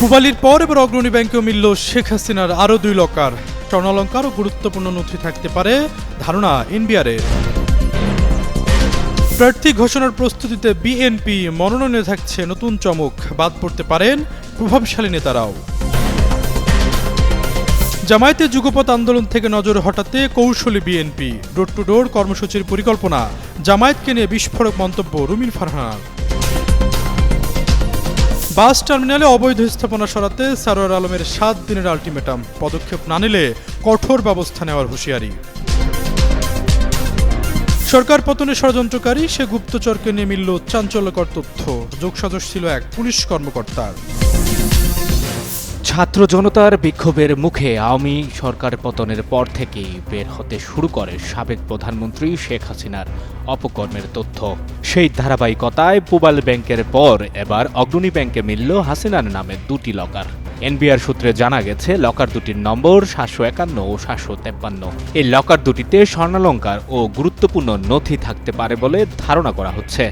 পুবালির পর এবার অগ্রণী ব্যাংকেও মিলল শেখ হাসিনার আরও দুই লকার। স্বর্ণালঙ্কারও গুরুত্বপূর্ণ নথি থাকতে পারে ধারণা এনবিআরের প্রার্থী ঘোষণার প্রস্তুতিতে বিএনপি মনোনয়নে থাকছে নতুন চমক, বাদ পড়তে পারেন প্রভাবশালী নেতারাও। জামায়াতে যুগপৎ আন্দোলন থেকে নজর হটাতে কৌশলী বিএনপি। ডোর টু ডোর কর্মসূচির পরিকল্পনা। জামায়াতকে নিয়ে বিস্ফোরক মন্তব্য রুমিন ফারহানার। বাস টার্মিনালে অবৈধ স্থাপনা সরাতে সারোয়ার আলমের সাত দিনের আলটিমেটাম। পদক্ষেপ না নিলে কঠোর ব্যবস্থা নেওয়ার হুঁশিয়ারি। সরকার পতনে ষড়যন্ত্রকারী, সে গুপ্তচরকে নিয়ে মিলল চাঞ্চল্যকর তথ্য। যোগসাজশ ছিল এক পুলিশ কর্মকর্তার। ছাত্র জনতার বিক্ষোভের মুখে আওয়ামী সরকার পতনের পর থেকেই বের হতে শুরু করে সাবেক প্রধানমন্ত্রী শেখ হাসিনার অপকর্মের তথ্য। সেই ধারাবাহিকতায় পুবাল ব্যাংকের পর এবার অগ্রণী ব্যাংকে মিলল হাসিনার নামে দুটি লকার। এনবিআর সূত্রে জানা গেছে, লকার দুটির নম্বর সাতশো একান্ন ও সাতশো তেপ্পান্ন। এই লকার দুটিতে স্বর্ণালঙ্কার ও গুরুত্বপূর্ণ নথি থাকতে পারে বলে ধারণা করা হচ্ছে।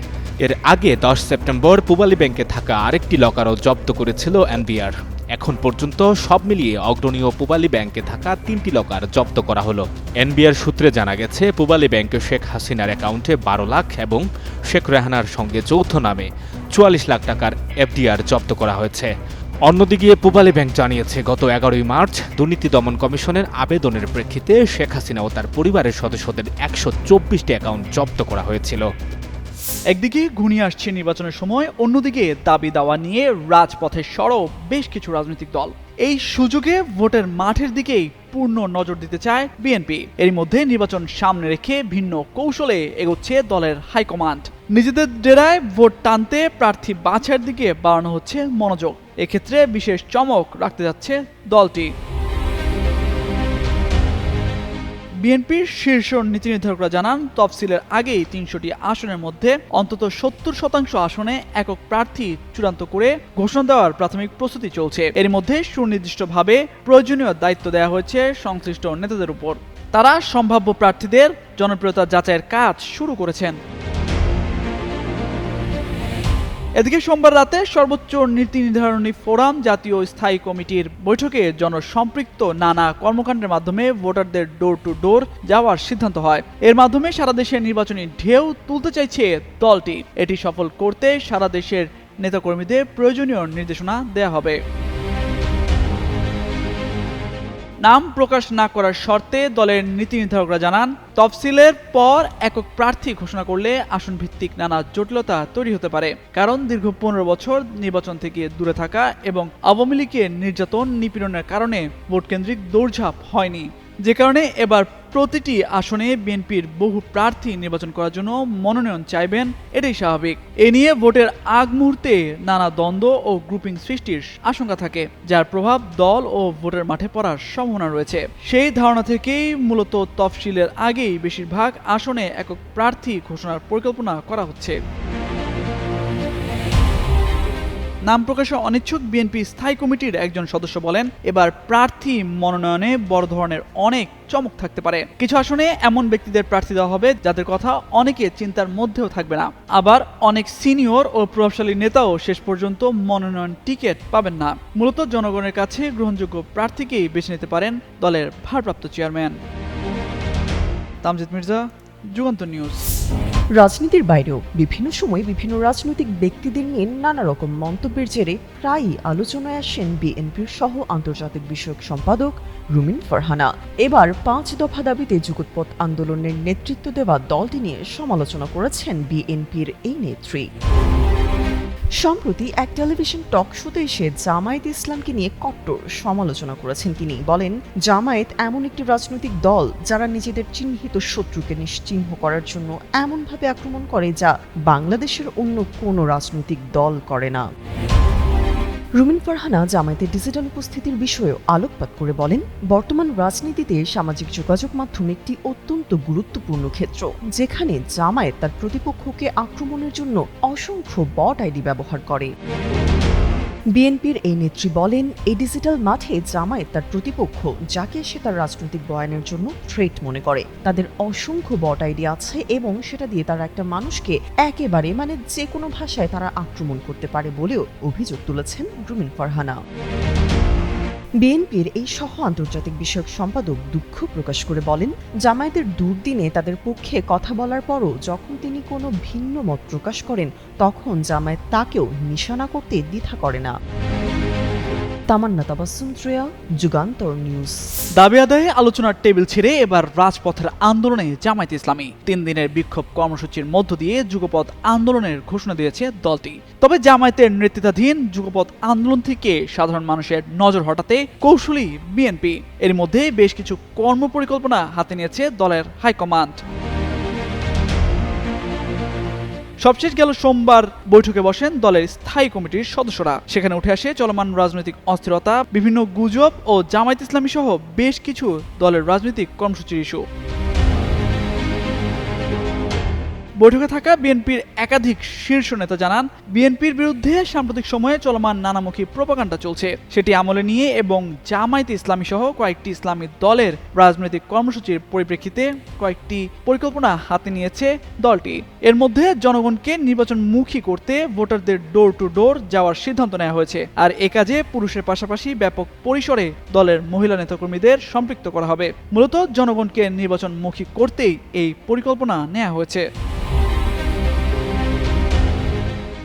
এর আগে দশ সেপ্টেম্বর পুবালী ব্যাংকে থাকা আরেকটি লকারও জব্দ করেছিল এনবিআর। এখন পর্যন্ত সব মিলিয়ে অগ্রণীয় পুবালী ব্যাংকে থাকা তিনটি লকার জব্দ করা হলো। এনবিআর সূত্রে জানা গেছে, পুবালী ব্যাংকে শেখ হাসিনার অ্যাকাউন্টে বারো লাখ এবং শেখ রেহানার সঙ্গে যৌথ নামে চুয়াল্লিশ লাখ টাকার এফডিআর জব্দ করা হয়েছে। অন্যদিকে পুবালী ব্যাংক জানিয়েছে, গত এগারোই মার্চ দুর্নীতি দমন কমিশনের আবেদনের প্রেক্ষিতে শেখ হাসিনা ও তার পরিবারের সদস্যদের একশো চব্বিশটি অ্যাকাউন্ট জব্দ করা হয়েছিল। একদিকে ঘনিয়ে আসছে নির্বাচনের সময়, অন্যদিকে দাবি দাওয়া নিয়ে রাজপথে সরব বেশ কিছু রাজনৈতিক দল। এই সুযোগে ভোটের মাঠের দিকেই পূর্ণ নজর দিতে চায় বিএনপি। এর মধ্যে নির্বাচন সামনে রেখে ভিন্ন কৌশলে এগোচ্ছে দলের হাইকমান্ড। নিজেদের ডেরায় ভোট টানতে প্রার্থী বাছার দিকে বাড়ানো হচ্ছে মনোযোগ। এক্ষেত্রে বিশেষ চমক রাখতে যাচ্ছে দলটি। বিএনপির শীর্ষ নীতি নির্ধারকরা জানান, তফসিলের আগেই তিনশোটি আসনের মধ্যে অন্তত সত্তর শতাংশ আসনে একক প্রার্থী চূড়ান্ত করে ঘোষণা দেওয়ার প্রাথমিক প্রস্তুতি চলছে। এর মধ্যে সুনির্দিষ্টভাবে প্রয়োজনীয় দায়িত্ব দেওয়া হয়েছে সংশ্লিষ্ট নেতাদের উপর। তারা সম্ভাব্য প্রার্থীদের জনপ্রিয়তা যাচাইয়ের কাজ শুরু করেছেন। এদিকে সোমবার রাতে সর্বোচ্চ নীতি নির্ধারণী ফোরাম জাতীয় স্থায়ী কমিটির বৈঠকে জনসম্পৃক্ত নানা কর্মকাণ্ডের মাধ্যমে ভোটারদের ডোর টু ডোর যাওয়ার সিদ্ধান্ত হয়। এর মাধ্যমে সারা দেশের নির্বাচনী ঢেউ তুলতে চাইছে দলটি। এটি সফল করতে সারা দেশের নেতাকর্মীদের প্রয়োজনীয় নির্দেশনা দেয়া হবে। নাম প্রকাশ না করার শর্তে দলের নীতি নির্ধারকরা জানান, তফসিলের পর একক প্রার্থী ঘোষণা করলে আসন ভিত্তিক নানা জটিলতা তৈরি হতে পারে। কারণ দীর্ঘ পনেরো বছর নির্বাচন থেকে দূরে থাকা এবং আওয়ামী লীগের নির্যাতন নিপীড়নের কারণে ভোটকেন্দ্রিক দৌড়ঝাঁপ হয়নি। যে কারণে এবার প্রতিটি আসনে বিএনপির বহু প্রার্থী নির্বাচন করার জন্য মনোনয়ন চাইবেন, এটাই স্বাভাবিক। এ নিয়ে ভোটের আগ মুহূর্তে নানা দ্বন্দ্ব ও গ্রুপিং সৃষ্টির আশঙ্কা থাকে, যার প্রভাব দল ও ভোটের মাঠে পড়ার সম্ভাবনা রয়েছে। সেই ধারণা থেকেই মূলত তফসিলের আগেই বেশিরভাগ আসনে একক প্রার্থী ঘোষণার পরিকল্পনা করা হচ্ছে। নাম প্রকাশে অনিচ্ছুক বিএনপি স্থায়ী কমিটির একজন সদস্য বলেন, এবার প্রার্থী মনোনয়নে বড় ধরনের অনেক চমক থাকতে পারে। কিছু আসনে এমন ব্যক্তিদের প্রার্থী দেওয়া হবে যাদের কথা অনেকে চিন্তার মধ্যেও থাকবে না। আবার অনেক সিনিয়র ও প্রভাবশালী নেতাও শেষ পর্যন্ত মনোনয়ন টিকিট পাবেন না। মূলত জনগণের কাছে গ্রহণযোগ্য প্রার্থীকেই বেছে নিতে পারেন দলের ভারপ্রাপ্ত চেয়ারম্যান। তামজিদ মির্জা যুগান্ত নিউজ। রাজনীতির বাইরেও বিভিন্ন সময় বিভিন্ন রাজনৈতিক ব্যক্তিদের নিয়ে নানা রকম মন্তব্যের জেরে প্রায়ই আলোচনায় আসেন বিএনপির সহ আন্তর্জাতিক বিষয়ক সম্পাদক রুমিন ফারহানা। এবার পাঁচ দফা দাবিতে যুগৎপথ আন্দোলনের নেতৃত্ব দেওয়া দলটি নিয়ে সমালোচনা করেছেন বিএনপির এই নেত্রী। সম্প্রতি এক টেলিভিশন টক শোতে এসে জামায়াত ইসলামকে নিয়ে কট্টর সমালোচনা করেছেন তিনি। বলেন, জামায়াত এমন একটি রাজনৈতিক দল যারা নিজেদের চিহ্নিত শত্রুকে নিশ্চিহ্ন করার জন্য এমনভাবে আক্রমণ করে যা বাংলাদেশের অন্য কোনো রাজনৈতিক দল করে না। রুমিন ফারহানা জামায়াতের ডিজিটাল উপস্থিতির বিষয়েও আলোকপাত করে বলেন, বর্তমান রাজনীতিতে সামাজিক যোগাযোগ মাধ্যম একটি অত্যন্ত গুরুত্বপূর্ণ ক্ষেত্র, যেখানে জামায়াত তার প্রতিপক্ষকে আক্রমণের জন্য অসংখ্য বট আইডি ব্যবহার করে। বিএনপির এই নেত্রী বলেন এই ডিজিটাল মাঠে জামায়াত তার প্রতিপক্ষ, যাকে সে তার রাজনৈতিক বয়ানের জন্য থ্রেট মনে করে। তাদের অসংখ্য বট আইডিয়া আছে এবং সেটা দিয়ে তারা একটা মানুষকে একেবারে মানে যে কোনো ভাষায় তারা আক্রমণ করতে পারে বলেও অভিযোগ তুলেছেন রুমিন ফারহানা। বিএনপির এই সহ আন্তর্জাতিক বিষয়ক সম্পাদক দুঃখ প্রকাশ করে বলেন, জামায়াতের দুর্দিনে তাদের পক্ষে কথা বলার পরও যখন তিনি কোনো ভিন্ন মত প্রকাশ করেন, তখন জামায়াত তাকেও নিশানা করতে দ্বিধা করে না। তামান্না তাবাসুম ত্রেয়া যুগান্তর নিউজ। দাবি আদায়ে আলোচনার টেবিল ছেড়ে এবার রাজপথের আন্দোলনে জামায়াত ইসলামী। তিন দিনের বিক্ষোভ কর্মসূচির মধ্য দিয়ে যুগপথ আন্দোলনের ঘোষণা দিয়েছে দলটি। তবে জামায়াতের নেতৃত্বাধীন যুগপথ আন্দোলন থেকে সাধারণ মানুষের নজর হটাতে কৌশলী বিএনপি। এর মধ্যে বেশ কিছু কর্মপরিকল্পনা হাতে নিয়েছে দলের হাইকমান্ড। সবশেষ গেল সোমবার বৈঠকে বসেন দলের স্থায়ী কমিটির সদস্যরা। সেখানে উঠে আসে চলমান রাজনৈতিক অস্থিরতা, বিভিন্ন গুজব ও জামায়াত ইসলামী সহ বেশ কিছু দলের রাজনৈতিক কর্মসূচির ইস্যু। বৈঠকে থাকা বিএনপির একাধিক শীর্ষ নেতা জানান, বিএনপির বিরুদ্ধে সাম্প্রতিক সময়ে চলমান নানামুখী প্রপাগান্ডা চলছে। সেটি আমলে নিয়ে এবং জামায়াতে ইসলামী সহ কয়েকটি ইসলামী দলের রাজনৈতিক কর্মসূচির পরিপ্রেক্ষিতে কয়েকটি পরিকল্পনা হাতে নিয়েছে দলটি। এর মধ্যে জনগণকে নির্বাচনমুখী করতে ভোটারদের ডোর টু ডোর যাওয়ার সিদ্ধান্ত নেওয়া হয়েছে। আর এ কাজে পুরুষের পাশাপাশি ব্যাপক পরিসরে দলের মহিলা নেতাকর্মীদের সম্পৃক্ত করা হবে। মূলত জনগণকে নির্বাচনমুখী করতেই এই পরিকল্পনা নেওয়া হয়েছে।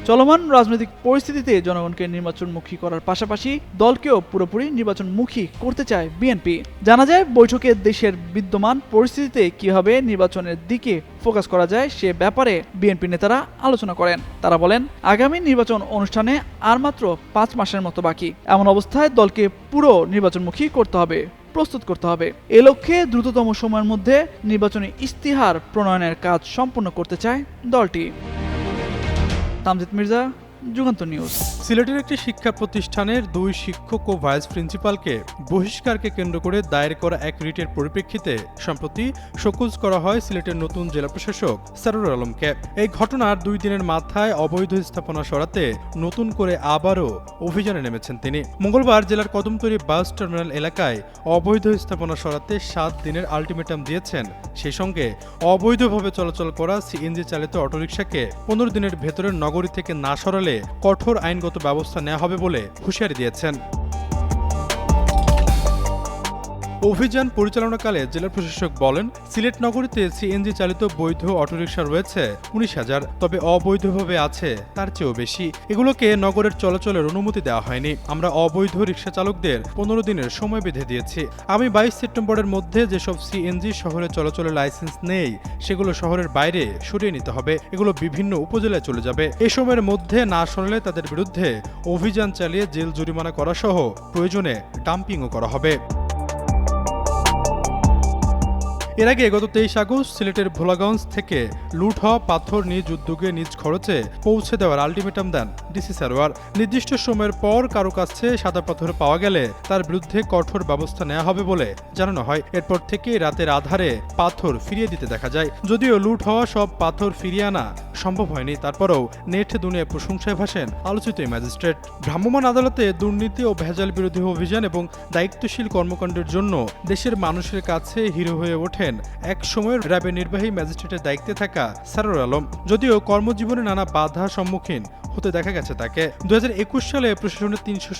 চলমান রাজনৈতিক পরিস্থিতিতে জনগণকে নির্বাচনমুখী করার পাশাপাশি দলকেও পুরোপুরি নির্বাচনমুখী করতে চায় বিএনপি। জানা যায়, বৈঠকে দেশের বিদ্যমান পরিস্থিতিতে কীভাবে নির্বাচনের দিকে ফোকাস করা যায় সে ব্যাপারে বিএনপি নেতারা আলোচনা করেন। তারা বলেন, আগামী নির্বাচন অনুষ্ঠানে আর মাত্র পাঁচ মাসের মতো বাকি। এমন অবস্থায় দলকে পুরো নির্বাচনমুখী করতে হবে, প্রস্তুত করতে হবে। এ লক্ষ্যে দ্রুততম সময়ের মধ্যে নির্বাচনী ইস্তিহার প্রণয়নের কাজ সম্পূর্ণ করতে চায় দলটি। তামজিদ মির্জা যুগান্ত নিউজ। সিলেটের একটি শিক্ষা প্রতিষ্ঠানের দুই শিক্ষক ও ভাইস প্রিন্সিপালকে বহিষ্কারকে কেন্দ্র করে দায়ের করা এক রিটের পরিপ্রেক্ষিতে সম্প্রতি শোকজ করা হয় সিলেটের নতুন জেলা প্রশাসক সারুর আলমকে। এই ঘটনার দুই দিনের মাথায় অবৈধ স্থাপনা সরাতে নতুন করে আবারও অভিযানে নেমেছেন তিনি। মঙ্গলবার জেলার কদমতলী বাস টার্মিনাল এলাকায় অবৈধ স্থাপনা সরাতে সাত দিনের আলটিমেটাম দিয়েছেন। সেই সঙ্গে অবৈধভাবে চলাচল করা সিএনজি চালিত অটোরিকশাকে পনেরো দিনের ভেতরে নগরী থেকে না সরালে কঠোর আইনগত ব্যবস্থা নেওয়া হবে বলে হুঁশিয়ারি দিয়েছেন। অভিযান পরিচালনাকালে জেলা প্রশাসক বলেন, সিলেট নগরীতে সিএনজি চালিত বৈধ অটোরিকশা রয়েছে, উনিশ হাজার, তবে অবৈধভাবে আছে, তার চেয়েও বেশি। এগুলোকে নগরের চলাচলের অনুমতি দেওয়া হয়নি। আমরা অবৈধ রিক্সা চালকদের পনেরো দিনের সময় বেঁধে দিয়েছি। আমি বাইশ সেপ্টেম্বরের মধ্যে যেসব সিএনজি শহরে চলাচলের লাইসেন্স নেই, সেগুলো শহরের বাইরে সরিয়ে নিতে হবে। এগুলো বিভিন্ন উপজেলায় চলে যাবে। এ সময়ের মধ্যে না সরলে তাদের বিরুদ্ধে অভিযান চালিয়ে জেল জরিমানা করা সহ প্রয়োজনে ডাম্পিংও করা হবে। এর আগে গত তেইশ আগস্ট সিলেটের ভোলাগঞ্জ থেকে লুট হওয়া পাথর নিজ উদ্যোগে নিজ খরচে পৌঁছে দেওয়ার আলটিমেটাম দেন ডিসি সারোয়ার। নির্দিষ্ট সময়ের পর কারও কাছে সাদা পাথর পাওয়া গেলে তার বিরুদ্ধে কঠোর ব্যবস্থা নেওয়া হবে বলে জানানো হয়। এরপর থেকে রাতের আধারে পাথর ফিরিয়ে দিতে দেখা যায়। যদিও লুট হওয়া সব পাথর ফিরিয়ে আনা সম্ভব হয়নি, তারপরেও নেট দুনিয়ায় প্রশংসায় ভাসেন আলোচিত ম্যাজিস্ট্রেট। ভ্রাম্যমাণ আদালতে দুর্নীতি ও ভেজাল বিরোধী অভিযান এবং দায়িত্বশীল কর্মকাণ্ডের জন্য দেশের মানুষের কাছে হিরো হয়ে ওঠেন এক সময়ের র্যাবের নির্বাহী ম্যাজিস্ট্রেটের দায়িত্বে থাকা সারুর আলম, যদিও কর্মজীবনে নানা বাধা সম্মুখীন হতে দেখা গেছে তাকে। দু হাজার একুশ সালে প্রশাসনের তিনশো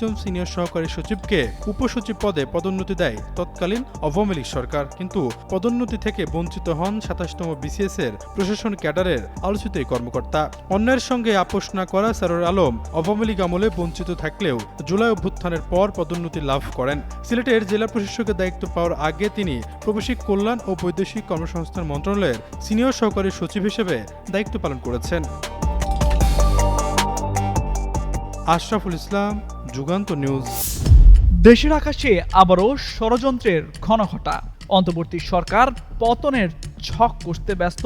জন সিনিয়র সহকারী সচিবকে উপসচিব পদে পদোন্নতি দেয় তৎকালীন আওয়ামী লীগ সরকার। কিন্তু পদোন্নতি থেকে বঞ্চিত হন সাতাশতম বিসিএস এর প্রশাসন ক্যাডারের আলোচিত কর্মকর্তা। অন্যের সঙ্গে আপোষ না করা সারুর আলম আওয়ামী লীগ আমলে বঞ্চিত থাকলেও জুলাই অভ্যুত্থানের পর পদোন্নতি লাভ করেন। সিলেটের জেলা প্রশাসকের দায়িত্ব পাওয়ার আগে তিনি প্রবাসী কল্যাণ ও বৈদেশিক কর্মসংস্থান মন্ত্রণালয়ের সিনিয়র সহকারী সচিব হিসেবে দায়িত্ব পালন করেছেন। আশরাফুল ইসলাম, যুগান্ত নিউজ। দেশের আকাশে আবারও ষড়যন্ত্রের ঘনঘটা। অন্তর্বর্তী সরকার পতনের ছক কষতে ব্যস্ত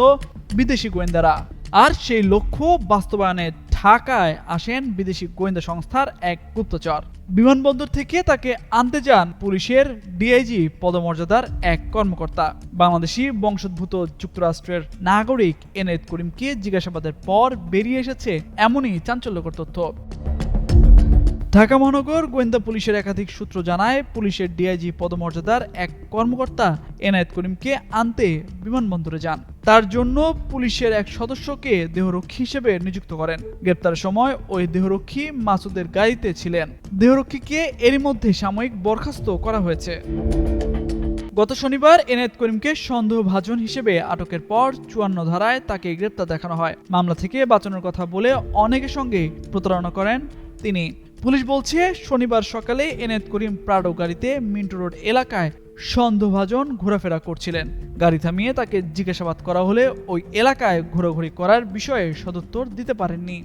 বিদেশি গোয়েন্দারা। আর সেই লক্ষ্য বাস্তবায়নে ঢাকায় আসেন বিদেশি গোয়েন্দা সংস্থার এক গুপ্তচর। বিমানবন্দর থেকে তাকে আনতে যান পুলিশের ডিআইজি পদমর্যাদার এক কর্মকর্তা। বাংলাদেশি বংশোদ্ভূত যুক্তরাষ্ট্রের নাগরিক এনায়েত করিমকে জিজ্ঞাসাবাদের পর বেরিয়ে এসেছে এমনই চাঞ্চল্যকর তথ্য। ঢাকা মহানগর গোয়েন্দা পুলিশের একাধিক সূত্র জানায়, পুলিশের ডিআইজি পদমর্যাদার এক কর্মকর্তা এনায়েত করিমকে আনতে বিমানবন্দরে যান। তার জন্য পুলিশের এক সদস্যকে দেহরক্ষী হিসেবে নিযুক্ত করেন। গ্রেপ্তারের সময় ওই দেহরক্ষী মাসুদের গাড়িতে ছিলেন। দেহরক্ষীকে এরই মধ্যে সাময়িক বরখাস্ত করা হয়েছে। গত শনিবার এনায়েত করিমকে সন্দেহভাজন হিসেবে আটকের পর চুয়ান্ন ধারায় তাকে গ্রেপ্তার দেখানো হয়। মামলা থেকে বাঁচানোর কথা বলে অনেকের সঙ্গে প্রতারণা করেন তিনি। পুলিশ বলছে, শনিবার সকালে এনায়েত করিম প্রাডো গাড়িতে মিন্টো রোড এলাকায় সন্দেহভাজন ঘোরাফেরা করছিলেন। গাড়ি থামিয়ে তাকে জিজ্ঞাসাবাদ করা হলে ওই এলাকায় ঘোরাঘুরি করার বিষয়ে সদুত্তর দিতে পারেননি।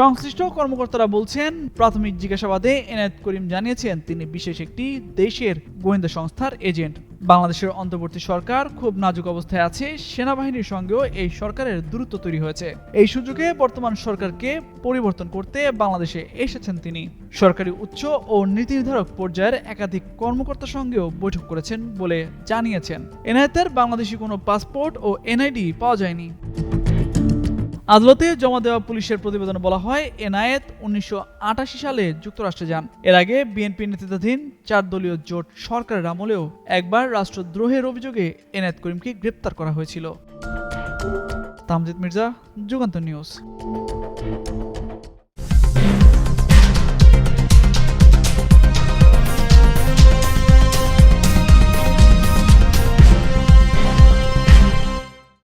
সংশ্লিষ্ট কর্মকর্তারা বলছেন, প্রাথমিক জিজ্ঞাসাবাদে এনায়েত করিম জানিয়েছেন, তিনি বিশেষ একটি দেশের গোয়েন্দা সংস্থার এজেন্ট। বাংলাদেশের অন্তর্বর্তী সরকার খুব নাজুক অবস্থায় আছে, সেনাবাহিনীর সঙ্গেও এই সরকারের দূরত্ব তৈরি হয়েছে। এই সুযোগে বর্তমান সরকারকে পরিবর্তন করতে বাংলাদেশে এসেছেন তিনি। সরকারি উচ্চ ও নীতি নির্ধারক পর্যায়ের একাধিক কর্মকর্তার সঙ্গেও বৈঠক করেছেন বলে জানিয়েছেন। এনায়েতের বাংলাদেশি কোনো পাসপোর্ট ও এনআইডি পাওয়া যায়নি। আদালতে জমা দেওয়া পুলিশের প্রতিবেদনে বলা হয় এনায়েত উনিশশো আটাশি সালে যুক্তরাষ্ট্রে যান। এর আগে বিএনপি নেতৃত্বাধীন চার দলীয় জোট সরকারের আমলেও একবার রাষ্ট্রদ্রোহের অভিযোগে এনায়েত করিমকে গ্রেপ্তার করা হয়েছিল। তামজিদ মির্জা, যুগান্ত নিউজ।